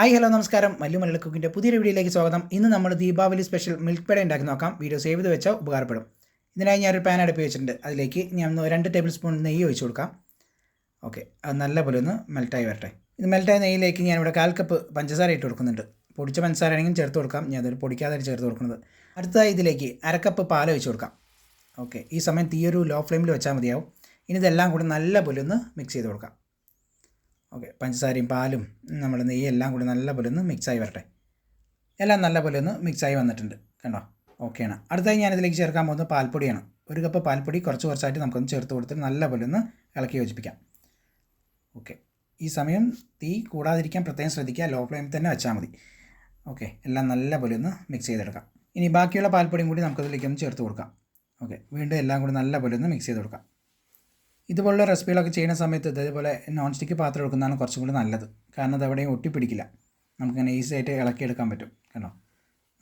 Hi hello നമസ്കാരം. മല്ലു മലയാള കുക്കിന്റെ പുതിയൊരു വീഡിയോയിലേക്ക് സ്വാഗതം. ഇന്ന് നമ്മൾ ദീപാവലി സ്പെഷ്യൽ മിൽക്ക് പേട ഉണ്ടാക്കി നോക്കാം. വീഡിയോ സേവ് ചെയ്ത് വെച്ചാൽ ഉപകാരപ്പെടും. ഇതിനായി ഞാനൊരു പാൻ അടുപ്പ് വെച്ചിട്ടുണ്ട്. അതിലേക്ക് ഞാൻ രണ്ട് ടേബിൾ സ്പൂൺ നെയ്യ് ഒഴിച്ചു കൊടുക്കാം. ഓക്കെ അത് നല്ലപോലെ ഒന്ന് മെൽറ്റായി വരട്ടെ. ഇത് മെൽറ്റായ നെയ്യിലേക്ക് ഞാനിവിടെ കാൽ കപ്പ് പഞ്ചസാര ഇട്ട് കൊടുക്കുന്നുണ്ട്. പൊടിച്ച പഞ്ചസാര ആണെങ്കിലും ചേർത്ത് കൊടുക്കാം. ഞാൻ അതൊരു പൊടിക്കാതെ ചേർത്ത് കൊടുക്കുന്നത്. അടുത്തതായി ഇതിലേക്ക് അരക്കപ്പ് പാൽ ഒഴിച്ച് കൊടുക്കാം. ഓക്കെ ഈ സമയം തീയൊരു ലോ ഫ്ലെയിമിൽ വെച്ചാൽ മതിയാവും. ഇനി ഇതെല്ലാം കൂടി നല്ലപോലെ ഒന്ന് മിക്സ് ചെയ്ത് കൊടുക്കാം. ഓക്കെ പഞ്ചസാരയും പാലും നമ്മൾ നെയ്യ് എല്ലാം കൂടി നല്ലപോലെ ഒന്ന് മിക്സായി വരട്ടെ. എല്ലാം നല്ലപോലെ ഒന്ന് മിക്സായി വന്നിട്ടുണ്ട് കണ്ടോ? ഓക്കെയാണ് അടുത്തായി ഞാനിതിലേക്ക് ചേർക്കാൻ പോകുന്നത് പാൽപ്പൊടിയാണ്. ഒരു കപ്പ് പാൽപ്പൊടി കുറച്ച് കുറച്ചായിട്ട് നമുക്കൊന്ന് ചേർത്ത് കൊടുത്തിട്ട് നല്ലപോലെ ഒന്ന് ഇളക്കി യോജിപ്പിക്കാം. ഓക്കെ ഈ സമയം തീ കൂടാതിരിക്കാൻ പ്രത്യേകം ശ്രദ്ധിക്കുക. ലോ ഫ്ലെയിമിൽ തന്നെ വെച്ചാൽ മതി. ഓക്കെ എല്ലാം നല്ലപോലെ ഒന്ന് മിക്സ് ചെയ്തെടുക്കാം. ഇനി ബാക്കിയുള്ള പാൽപ്പൊടിയും കൂടി നമുക്കതിലേക്ക് ഒന്ന് ചേർത്ത് കൊടുക്കാം. ഓക്കെ വീണ്ടും എല്ലാം കൂടി നല്ലപോലെ ഒന്ന് മിക്സ് ചെയ്ത് കൊടുക്കാം ഇതുപോലുള്ള റെസിപ്പികളൊക്കെ ചെയ്യുന്ന സമയത്ത് ഇതേപോലെ നോൺ സ്റ്റിക്ക് പാത്രം എടുക്കുന്നതാണ് കുറച്ചും കൂടി നല്ലത്. കാരണം അത് എവിടെയും ഒട്ടിപ്പിടിക്കില്ല. നമുക്കിങ്ങനെ ഈസി ആയിട്ട് ഇളക്കിയെടുക്കാൻ പറ്റും. കേട്ടോ?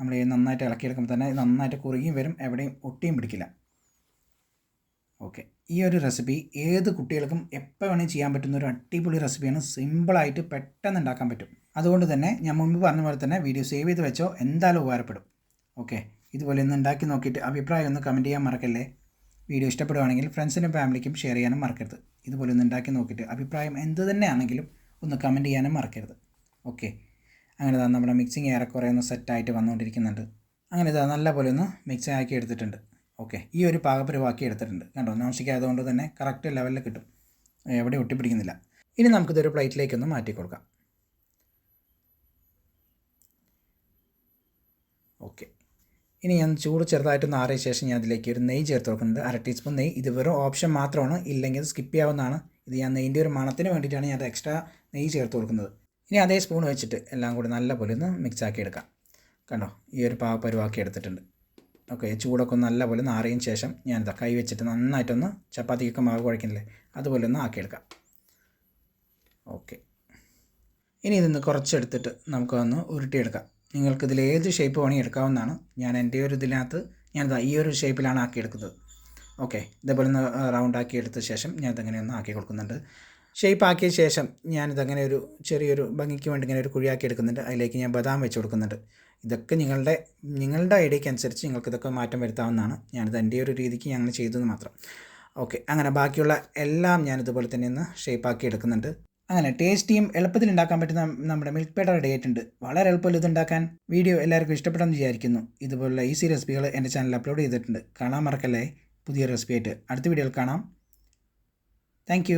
നമ്മൾ നന്നായിട്ട് ഇളക്കിയെടുക്കുമ്പോൾ തന്നെ നന്നായിട്ട് കുറുകിയും വരും. എവിടെയും ഒട്ടിയും പിടിക്കില്ല. ഓക്കെ. ഈ ഒരു റെസിപ്പി ഏത് കുട്ടികൾക്കും എപ്പോൾ വേണമെങ്കിൽ ചെയ്യാൻ പറ്റുന്ന ഒരു അടിപൊളി റെസിപ്പിയാണ് സിമ്പിളായിട്ട് പെട്ടെന്ന് ഉണ്ടാക്കാൻ പറ്റും. അതുകൊണ്ട് തന്നെ ഞാൻ മുമ്പ് പറഞ്ഞ പോലെ തന്നെ വീഡിയോ സേവ് ചെയ്ത് വെച്ചോ. എന്തായാലും ഉപകാരപ്പെടും. ഓക്കെ. ഇതുപോലെ ഒന്ന് ഉണ്ടാക്കി നോക്കിയിട്ട് അഭിപ്രായം ഒന്ന് കമന്റ് ചെയ്യാൻ മറക്കല്ലേ? വീഡിയോ ഇഷ്ടപ്പെടുവാണെങ്കിൽ ഫ്രണ്ട്സിനും ഫാമിലിക്കും ഷെയർ ചെയ്യാനും മറക്കരുത്. ഇതുപോലെ ഒന്ന് ഉണ്ടാക്കി നോക്കിയിട്ട് അഭിപ്രായം എന്ത് തന്നെയാണെങ്കിലും ഒന്ന് കമന്റ് ചെയ്യാനും മറക്കരുത്. ഓക്കെ അങ്ങനെ ഇതാ നമ്മുടെ മിക്സിങ് ഏറെക്കുറെ ഒന്ന് സെറ്റായിട്ട് വന്നുകൊണ്ടിരിക്കുന്നുണ്ട്. അങ്ങനെ ഇതാ നല്ല പോലെ ഒന്ന് മിക്സ് ആക്കി എടുത്തിട്ടുണ്ട്. ഓക്കെ ഈ ഒരു പാകപ്പരിവാക്കി എടുത്തിട്ടുണ്ട്. കണ്ടോ? നോൺ ആയതുകൊണ്ട് തന്നെ കറക്റ്റ് ലെവലിൽ കിട്ടും. എവിടെ ഒട്ടിപ്പിടിക്കുന്നില്ല. ഇനി നമുക്കിതൊരു പ്ലേറ്റിലേക്കൊന്ന് മാറ്റി കൊടുക്കാം. ഓക്കെ ഇനി ഞാൻ ചൂട് ചെറുതായിട്ടൊന്ന് ആറിയ ശേഷം ഞാൻ അതിലേക്ക് ഒരു നെയ്യ് ചേർത്ത് കൊടുക്കുന്നുണ്ട് അര ടീസ്പൂൺ നെയ്യ്. ഇത് വെറും ഓപ്ഷൻ മാത്രമാണ്. ഇല്ലെങ്കിൽ സ്കിപ്പ് ചെയ്യാവുന്നതാണ്. ഇത് ഞാൻ നെയ്യിന്റെ ഒരു മണത്തിന് വേണ്ടിയിട്ടാണ് ഞാൻ എക്സ്ട്രാ നെയ്യ് ചേർത്ത് കൊടുക്കുന്നത്. ഇനി അതേ സ്പൂൺ വെച്ചിട്ട് എല്ലാം കൂടി നല്ല പോലെ ഒന്ന് മിക്സ് ആക്കി എടുക്കാം. കണ്ടോ? ഈ ഒരു പാവ പരുവാക്കി എടുത്തിട്ടുണ്ട്. ഓക്കെ ചൂടൊക്കെ ഒന്ന് നല്ല പോലെ നാറിയതിന് ശേഷം ഞാൻ ഇതാ കൈ വെച്ചിട്ട് നന്നായിട്ടൊന്ന് ചപ്പാത്തിക്കൊക്കെ മാവ് കുഴക്കുന്നില്ലേ അതുപോലെ ഒന്ന് ആക്കിയെടുക്കാം ഓക്കെ ഇനി ഇതിന്ന് കുറച്ചെടുത്തിട്ട് നമുക്കൊന്ന് ഉരുട്ടിയെടുക്കാം. നിങ്ങൾക്ക് ഇതിൽ ഏത് ഷേപ്പ് വേണമെങ്കിൽ എടുക്കാവുന്നതാണ്. ഞാൻ എന്റെ ഒരു ഇതിനകത്ത് ഞാനിതാ ഈ ഒരു ഷേപ്പിലാണ് ആക്കിയെടുക്കുന്നത്. ഓക്കെ ഇതേപോലെ ഒന്ന് റൗണ്ട് ആക്കി എടുത്ത ശേഷം ഞാൻ ഇതങ്ങനെ ഒന്ന് ആക്കി കൊടുക്കുന്നുണ്ട്. ഷേപ്പ് ആക്കിയ ശേഷം ഞാനിതങ്ങനെ ഒരു ചെറിയൊരു ഭംഗിക്ക് വേണ്ടി ഇങ്ങനെ ഒരു കുഴിയാക്കി എടുക്കുന്നുണ്ട്. അതിലേക്ക് ഞാൻ ബദാം വെച്ച് കൊടുക്കുന്നുണ്ട്. ഇതൊക്കെ നിങ്ങളുടെ നിങ്ങളുടെ ഐഡിയയ്ക്ക് അനുസരിച്ച് നിങ്ങൾക്ക് ഇതൊക്കെ മാറ്റം വരുത്താവുന്നതാണ്. ഞാനിത് എന്റെ ഒരു രീതിക്ക് ഞങ്ങൾ ചെയ്തത് മാത്രം. ഓക്കെ അങ്ങനെ ബാക്കിയുള്ള എല്ലാം ഞാനിതുപോലെ തന്നെ ഒന്ന് ഷേപ്പ് ആക്കി എടുക്കുന്നുണ്ട്. അങ്ങനെ ടേസ്റ്റിയും എളുപ്പത്തിൽ ഉണ്ടാക്കാൻ പറ്റുന്ന നമ്മുടെ മിൽക്ക് പേട റെഡി ഉണ്ട്. വളരെ എളുപ്പത്തിൽ ഇത് ഉണ്ടാക്കാൻ. വീഡിയോ എല്ലാവർക്കും ഇഷ്ടപ്പെട്ടെന്ന് വിചാരിക്കുന്നു. ഇതുപോലുള്ള ഈസി റെസിപ്പികൾ എന്റെ ചാനലിൽ അപ്ലോഡ് ചെയ്തിട്ടുണ്ട്. കാണാൻ മറക്കല്ലേ? പുതിയ റെസിപ്പി ആയിട്ട് അടുത്ത വീഡിയോയിൽ കാണാം. താങ്ക്